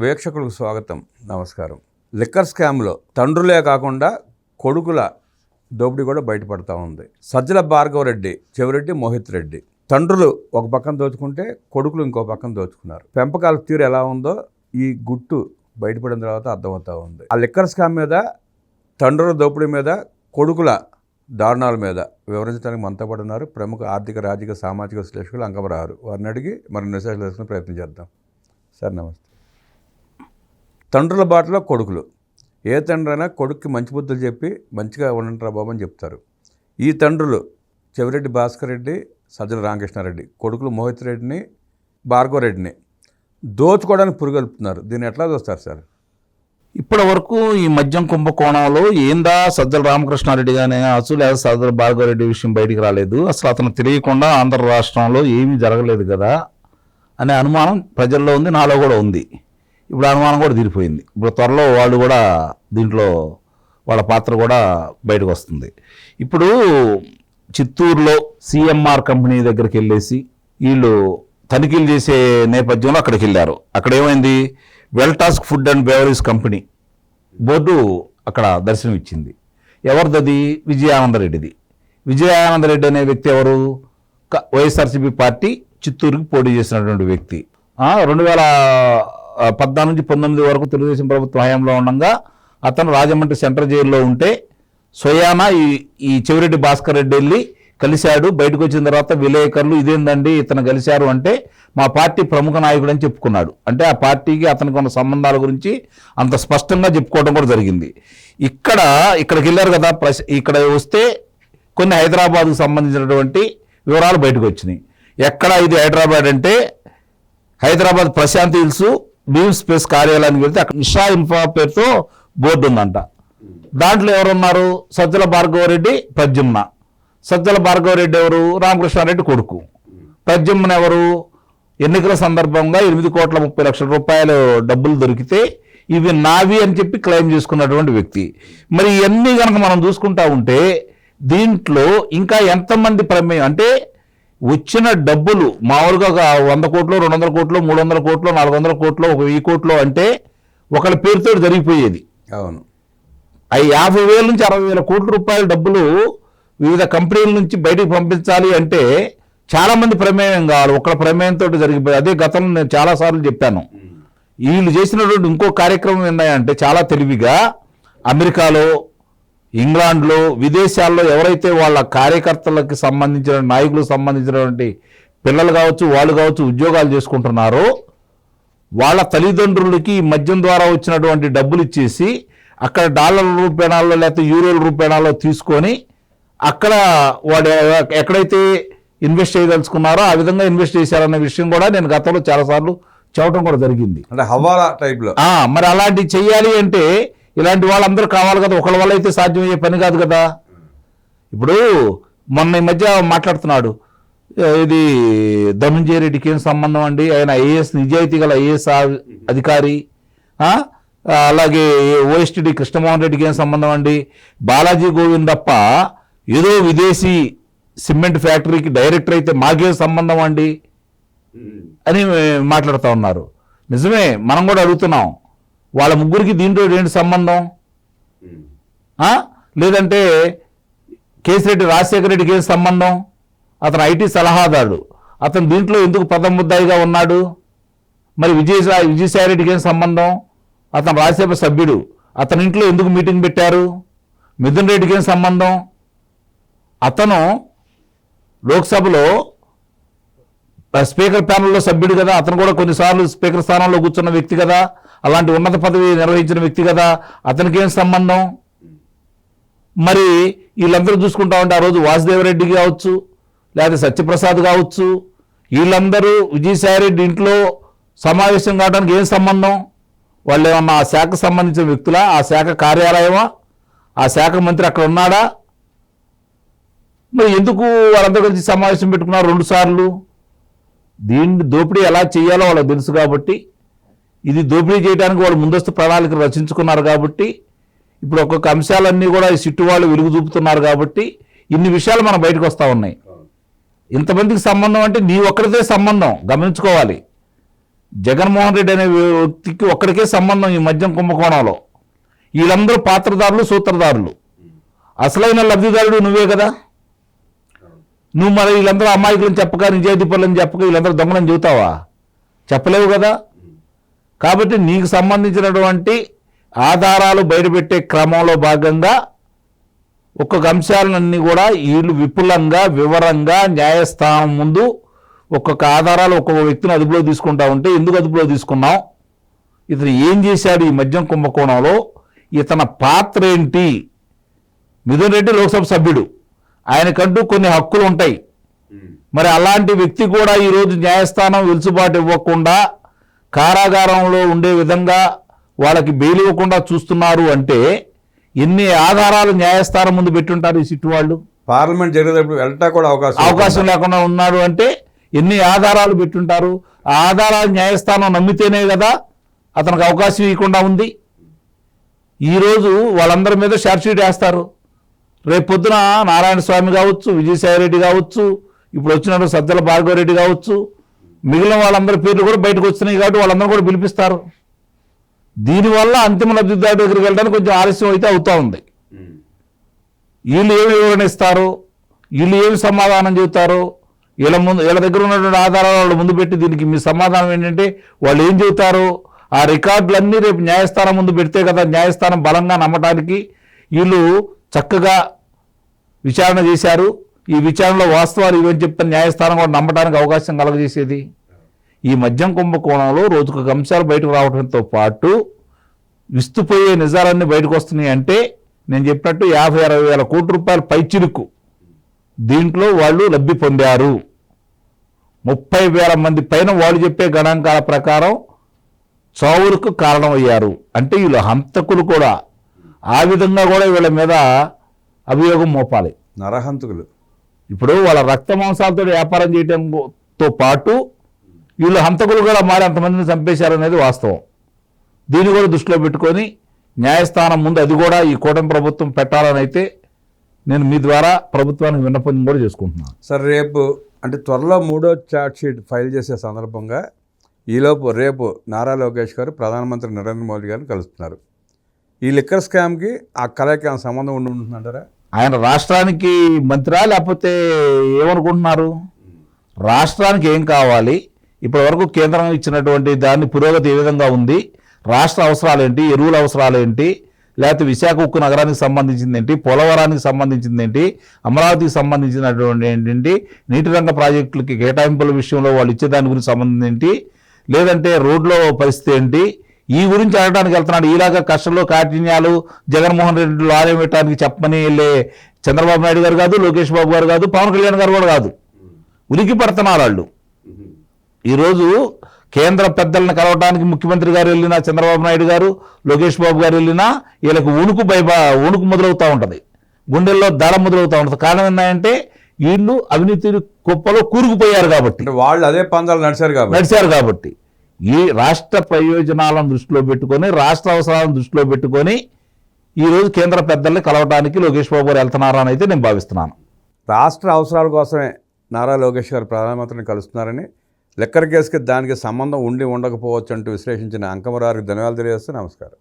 వీక్షకులకు స్వాగతం. నమస్కారం. లిక్కర్ స్కామ్లో తండ్రులే కాకుండా కొడుకుల దోపిడీ కూడా బయటపడతా ఉంది. సజ్జల భార్గవరెడ్డి చెవిరెడ్డి మోహిత్ రెడ్డి. తండ్రులు ఒక పక్కన దోచుకుంటే కొడుకులు ఇంకో పక్కన దోచుకున్నారు. పెంపకాల తీరు ఎలా ఉందో ఈ గుట్టు బయటపడిన తర్వాత అర్థమవుతా ఉంది. ఆ లిక్కర్ స్కామ్ మీద తండ్రుల దోపిడీ మీద కొడుకుల దారుణాల మీద వివరించడానికి మనతో పాటు ఉన్నారు ప్రముఖ ఆర్థిక రాజకీయ సామాజిక విశ్లేషకులు అంకమరారు. వారిని అడిగి మరిన్ని విశేషాలు తెలుసుకునే ప్రయత్నం చేద్దాం. సార్ నమస్తే. తండ్రుల బాటలో కొడుకులు. ఏ తండ్రి అయినా కొడుక్కి మంచి బుద్ధులు చెప్పి మంచిగా ఉండంటారా బాబు అని చెప్తారు. ఈ తండ్రులు చెవిరెడ్డి భాస్కర్ రెడ్డి సజ్జల రామకృష్ణారెడ్డి కొడుకులు మోహిత్ రెడ్డిని భార్గవరెడ్డిని దోచుకోవడానికి పురుగొల్పుతున్నారు. దీన్ని ఎట్లా చూస్తారు సార్? ఇప్పటి వరకు ఈ మద్యం కుంభకోణంలో ఏందా సజ్జల రామకృష్ణారెడ్డి కానీ అసలు లేదా సజ్జల భార్గవరెడ్డి విషయం బయటికి రాలేదు. అసలు అతను తెలియకుండా ఆంధ్ర రాష్ట్రంలో ఏమీ జరగలేదు కదా అనే అనుమానం ప్రజల్లో ఉంది నాలో కూడా ఉంది. ఇప్పుడు అనుమానం కూడా తీరిపోయింది. ఇప్పుడు త్వరలో వాళ్ళు కూడా దీంట్లో వాళ్ళ పాత్ర కూడా బయటకు వస్తుంది. ఇప్పుడు చిత్తూరులో సిఎంఆర్ కంపెనీ దగ్గరికి వెళ్ళేసి వీళ్ళు తనిఖీలు చేసే నేపథ్యంలో అక్కడికి వెళ్ళారు. అక్కడ ఏమైంది? వెల్టాస్క్ food and beverage company board అక్కడ దర్శనం ఇచ్చింది ఎవరిదది? విజయానందరెడ్డిది. విజయానందరెడ్డి అనే వ్యక్తి ఎవరు? వైఎస్ఆర్సీపీ పార్టీ చిత్తూరుకి పోటీ చేసినటువంటి వ్యక్తి. రెండు వేల పద్నాలుగు నుంచి పంతొమ్మిది వరకు తెలుగుదేశం ప్రభుత్వ హయాంలో ఉండగా అతను రాజమండ్రి సెంట్రల్ జైల్లో ఉంటే స్వయానా ఈ ఈ చెవిరెడ్డి భాస్కర్ రెడ్డి వెళ్ళి కలిశాడు. బయటకు వచ్చిన తర్వాత విలేకరులు ఇదేందండి ఇతను కలిశారు అంటే మా పార్టీ ప్రముఖ నాయకుడు అని చెప్పుకున్నాడు. అంటే ఆ పార్టీకి అతనికి ఉన్న సంబంధాల గురించి అంత స్పష్టంగా చెప్పుకోవడం కూడా జరిగింది. ఇక్కడ ఇక్కడికి వెళ్ళారు కదా ప్రశ్ ఇక్కడ వస్తే కొన్ని హైదరాబాద్కు సంబంధించినటువంటి వివరాలు బయటకు వచ్చినాయి. ఎక్కడ ఇది హైదరాబాద్ అంటే Hyderabad Prashant hills Beam Space కార్యాలయానికి వెళ్తే అక్కడ ఇషా ఇన్ఫా పేరుతో బోర్డు ఉందంట. దాంట్లో ఎవరున్నారు? సజ్జల భార్గవరెడ్డి ప్రద్యుమ్న సజ్జల భార్గవరెడ్డి ఎవరు? రామకృష్ణారెడ్డి కొడుకు. ప్రద్యుమ్న ఎవరు? ఎన్నికల సందర్భంగా ఎనిమిది కోట్ల ముప్పై లక్షల రూపాయలు డబ్బులు దొరికితే ఇవి నావి అని చెప్పి క్లెయిమ్ చేసుకున్నటువంటి వ్యక్తి. మరి ఇవన్నీ కనుక మనం చూసుకుంటా ఉంటే దీంట్లో ఇంకా ఎంతమంది ప్రమేయం అంటే వచ్చిన డబ్బులు మామూలుగా వంద కోట్లు రెండు వందల కోట్లు మూడు వందల కోట్లు నాలుగు వందల కోట్లు ఒక వెయ్యి కోట్లు అంటే ఒకళ్ళ పేరుతో జరిగిపోయేది. అవును. అవి యాభై వేల నుంచి అరవై వేల కోట్ల రూపాయల డబ్బులు వివిధ కంపెనీల నుంచి బయటికి పంపించాలి అంటే చాలా మంది ప్రమేయం కావాలి. ఒకళ్ళ ప్రమేయంతో జరిగిపోయి అదే గతంలో నేను చాలాసార్లు చెప్పాను. వీళ్ళు చేసినటువంటి ఇంకో కార్యక్రమం ఏంటంటే చాలా తెలివిగా అమెరికాలో ఇంగ్లాండ్లో విదేశాల్లో ఎవరైతే వాళ్ళ కార్యకర్తలకు సంబంధించిన నాయకులకు సంబంధించినటువంటి పిల్లలు కావచ్చు వాళ్ళు కావచ్చు ఉద్యోగాలు చేసుకుంటున్నారో వాళ్ళ తల్లిదండ్రులకి ఈ మద్యం ద్వారా వచ్చినటువంటి డబ్బులు ఇచ్చేసి అక్కడ డాలర్ల రూపేణాల్లో లేకపోతే యూరోల రూపేణాల్లో తీసుకొని అక్కడ వాడు ఎక్కడైతే ఇన్వెస్ట్ చేయదలుచుకున్నారో ఆ విధంగా ఇన్వెస్ట్ చేశారన్న విషయం కూడా నేను గతంలో చాలాసార్లు చెప్పడం కూడా జరిగింది. అంటే హవాలా టైప్లో. మరి అలాంటివి చెయ్యాలి అంటే ఇలాంటి వాళ్ళందరూ కావాలి కదా ఒకళ్ళ వల్ల అయితే సాధ్యమయ్యే పని కాదు కదా. ఇప్పుడు మొన్న ఈ మధ్య మాట్లాడుతున్నాడు. ఇది ధనుంజయ రెడ్డికి ఏం సంబంధం అండి? ఆయన ఐఏఎస్ నిజాయితీ గల ఐఏఎస్ అధికారి. అలాగే ఓఎస్టిడి కృష్ణమోహన్ రెడ్డికి ఏం సంబంధం అండి? బాలాజీ గోవిందప్ప ఏదో విదేశీ సిమెంట్ ఫ్యాక్టరీకి డైరెక్టర్ అయితే మాకేం సంబంధం అండి? అని మాట్లాడుతూ ఉన్నారు. నిజమే మనం కూడా అడుగుతున్నాం. వాళ్ళ ముగ్గురికి దీంట్లో ఏంటి సంబంధం? లేదంటే కేసిరెడ్డి రాజశేఖర రెడ్డికి ఏం సంబంధం? అతను ఐటీ సలహాదారుడు. అతను దీంట్లో ఎందుకు ప్రథమ ముద్దాయిగా ఉన్నాడు? మరి విజయ విజయసాయి రెడ్డికి ఏం సంబంధం? అతను రాజ్యసభ సభ్యుడు. అతని ఇంట్లో ఎందుకు మీటింగ్ పెట్టారు? మిథున్ రెడ్డికి ఏం సంబంధం? అతను లోక్సభలో స్పీకర్ ప్యానెల్లో సభ్యుడు కదా. అతను కూడా కొన్నిసార్లు స్పీకర్ స్థానంలో కూర్చున్న వ్యక్తి కదా. అలాంటి ఉన్నత పదవి నిర్వహించిన వ్యక్తి కదా అతనికి ఏం సంబంధం? మరి వీళ్ళందరూ చూసుకుంటా ఉంటే ఆ రోజు వాసుదేవరెడ్డి కావచ్చు లేకపోతే సత్యప్రసాద్ కావచ్చు వీళ్ళందరూ విజయసాయిరెడ్డి ఇంట్లో సమావేశం కావడానికి ఏం సంబంధం? వాళ్ళు ఏమన్నా ఆ శాఖకు సంబంధించిన వ్యక్తులా? ఆ శాఖ కార్యాలయమా? ఆ శాఖ మంత్రి అక్కడ ఉన్నాడా? మరి ఎందుకు వాళ్ళందరూ కలిసి సమావేశం పెట్టుకున్నారు రెండు సార్లు? దీన్ని దోపిడీ ఎలా చేయాలో వాళ్ళకి తెలుసు కాబట్టి ఇది దోపిడీ చేయడానికి వాళ్ళు ముందస్తు ప్రణాళిక రచించుకున్నారు కాబట్టి ఇప్పుడు ఒక్కొక్క అంశాలన్నీ కూడా ఈ సిట్టు వాళ్ళు వెలుగు చూపుతున్నారు కాబట్టి ఇన్ని విషయాలు మనం బయటకు వస్తూ ఉన్నాయి. ఇంతమందికి సంబంధం అంటే నీ ఒక్కరిదే సంబంధం గమనించుకోవాలి. జగన్మోహన్ రెడ్డి అనే వ్యక్తికి ఒక్కడికే సంబంధం ఈ మద్యం కుంభకోణంలో. వీళ్ళందరూ పాత్రదారులు సూత్రధారులు అసలైన లబ్ధిదారుడు నువ్వే కదా? నువ్వు మరి వీళ్ళందరూ అమాయకులను చెప్పక నిజాయితీ పనులని చెప్పక వీళ్ళందరూ దొంగలని చెబుతావా? చెప్పలేవు కదా? కాబట్టి నీకు సంబంధించినటువంటి ఆధారాలు బయటపెట్టే క్రమంలో భాగంగా ఒక్కొక్క అంశాలన్నీ కూడా వీళ్ళు విపులంగా వివరంగా న్యాయస్థానం ముందు ఒక్కొక్క ఆధారాలు ఒక్కొక్క వ్యక్తిని అదుపులో తీసుకుంటా ఉంటే ఎందుకు అదుపులో తీసుకున్నాం? ఇతను ఏం చేశాడు ఈ మద్యం కుంభకోణంలో? ఇతని పాత్ర ఏంటి? మిథున్ రెడ్డి లోక్సభ సభ్యుడు. ఆయనకంటూ కొన్ని హక్కులు ఉంటాయి. మరి అలాంటి వ్యక్తి కూడా ఈరోజు న్యాయస్థానం వెలుసుబాటు ఇవ్వకుండా కారాగారంలో ఉండే విధంగా వాళ్ళకి బెయిల్ ఇవ్వకుండా చూస్తున్నారు అంటే ఎన్ని ఆధారాలు న్యాయస్థానం ముందు పెట్టుంటారు ఈ సిట్టు వాళ్ళు? పార్లమెంట్ జరిగేటప్పుడు వెళ్ళటా కూడా అవకాశం అవకాశం లేకుండా ఉన్నాడు అంటే ఎన్ని ఆధారాలు పెట్టుంటారు? ఆ ఆధారాలు న్యాయస్థానం నమ్మితేనే కదా అతనికి అవకాశం ఇవ్వకుండా ఉంది. ఈరోజు వాళ్ళందరి మీద షార్ట్ షీట్ వేస్తారు. రేపు పొద్దున నారాయణ స్వామి కావచ్చు విజయసాయి రెడ్డి కావచ్చు ఇప్పుడు వచ్చినట్టు సజ్జల భార్గవ రెడ్డి కావచ్చు మిగిలిన వాళ్ళందరి పేర్లు కూడా బయటకు వచ్చినాయి కాబట్టి వాళ్ళందరూ కూడా పిలిపిస్తారు. దీనివల్ల అంతిమ లబ్ధిదారు దగ్గరికి వెళ్ళడానికి కొంచెం ఆలస్యం అయితే అవుతా ఉంది. వీళ్ళు ఏమి వివరణ ఇస్తారు? వీళ్ళు ఏమి సమాధానం చెబుతారు? వీళ్ళ ముందు వీళ్ళ దగ్గర ఉన్నటువంటి ఆధారాలు వాళ్ళు ముందు పెట్టి దీనికి మీ సమాధానం ఏంటంటే వాళ్ళు ఏం చెబుతారు? ఆ రికార్డులన్నీ రేపు న్యాయస్థానం ముందు పెడితే కదా న్యాయస్థానం బలంగా నమ్మటానికి వీళ్ళు చక్కగా విచారణ చేశారు. ఈ విచారణలో వాస్తవాలు ఇవని చెప్తే న్యాయస్థానం కూడా నమ్మడానికి అవకాశం కలగజేసేది. ఈ మద్యం కుంభకోణంలో రోజుకు అంశాలు బయటకు రావడంతో పాటు విస్తుపోయే నిజాలన్నీ బయటకు వస్తున్నాయి అంటే నేను చెప్పినట్టు యాభై అరవై వేల కోట్ల రూపాయల పైచిరుకు దీంట్లో వాళ్ళు లబ్ధి పొందారు. ముప్పై వేల మంది పైన వాళ్ళు చెప్పే గణాంకాల ప్రకారం చావులకు కారణమయ్యారు. అంటే వీళ్ళు హంతకులు కూడా. ఆ విధంగా కూడా వీళ్ళ మీద అభియోగం మోపాలి. నరహంతకులు. ఇప్పుడు వాళ్ళ రక్త మాంసాలతో వ్యాపారం చేయడంతో పాటు వీళ్ళు హంతకులు కూడా మారి అంతమందిని చంపేశారనేది వాస్తవం. దీన్ని కూడా దృష్టిలో పెట్టుకొని న్యాయస్థానం ముందు అది కూడా ఈ కూటమి ప్రభుత్వం పెట్టాలని అయితే నేను మీ ద్వారా ప్రభుత్వానికి విన్నపం కూడా చేసుకుంటున్నాను. సార్ రేపు అంటే త్వరలో మూడో చార్ట్ షీట్ ఫైల్ చేసే సందర్భంగా ఈలోపు రేపు నారా లోకేష్ గారు ప్రధానమంత్రి నరేంద్ర మోదీ గారిని కలుస్తున్నారు. ఈ లిక్కర్ స్కామ్కి ఆ కళకి సంబంధం ఉండి ఉంటుందంటారా? ఆయన రాష్ట్రానికి మంత్రా లేకపోతే ఏమనుకుంటున్నారు? రాష్ట్రానికి ఏం కావాలి? ఇప్పటి వరకు కేంద్రం ఇచ్చినటువంటి దాని పురోగతి ఏ విధంగా ఉంది? రాష్ట్ర అవసరాలు ఏంటి? ఎరువుల అవసరాలు ఏంటి? లేకపోతే విశాఖ ఉక్కు నగరానికి సంబంధించింది ఏంటి? పోలవరానికి సంబంధించింది ఏంటి? అమరావతికి సంబంధించినటువంటి ఏంటి నీటి రంగ ప్రాజెక్టులకి కేటాయింపుల విషయంలో వాళ్ళు ఇచ్చే దాని గురించి సంబంధించి ఏంటి? లేదంటే రోడ్లో పరిస్థితి ఏంటి? ఈ గురించి అడగడానికి వెళ్తున్నాడు. ఇలాగా కష్టంలో కాఠిన్యాలు జగన్మోహన్ రెడ్డి లారీ పెట్టడానికి చెప్పమని వెళ్ళే చంద్రబాబు నాయుడు గారు కాదు లోకేష్ బాబు గారు కాదు పవన్ కళ్యాణ్ గారు కూడా కాదు. ఉనికి పడుతున్నారు వాళ్ళు. ఈరోజు కేంద్ర పెద్దలను కలవడానికి ముఖ్యమంత్రి గారు వెళ్ళినా చంద్రబాబు నాయుడు గారు లోకేష్ బాబు గారు వెళ్ళినా వీళ్ళకి ఉణుకు భయ ఉణుకు మొదలవుతూ ఉంటుంది. గుండెల్లో దడ మొదలవుతూ ఉంటుంది. కారణం ఏంటంటే వీళ్ళు అవినీతి కుప్పలో కూరుకుపోయారు కాబట్టి. వాళ్ళు అదే పందాలు నడిచారు కాబట్టి. నడిచారు కాబట్టి. ఈ రాష్ట్ర ప్రయోజనాలను దృష్టిలో పెట్టుకొని రాష్ట్ర అవసరాలను దృష్టిలో పెట్టుకొని ఈరోజు కేంద్ర పెద్దల్ని కలవడానికి లోకేష్ బాబు గారు వెళ్తున్నారని అయితే నేను భావిస్తున్నాను. రాష్ట్ర అవసరాల కోసమే నారా లోకేష్ గారు ప్రధానమంత్రిని కలుస్తున్నారని లెక్కర్ కేసుకి దానికి సంబంధం ఉండి ఉండకపోవచ్చు అంటూ విశ్లేషించిన అంకమరారికి ధన్యవాదాలు తెలియజేస్తూ నమస్కారం.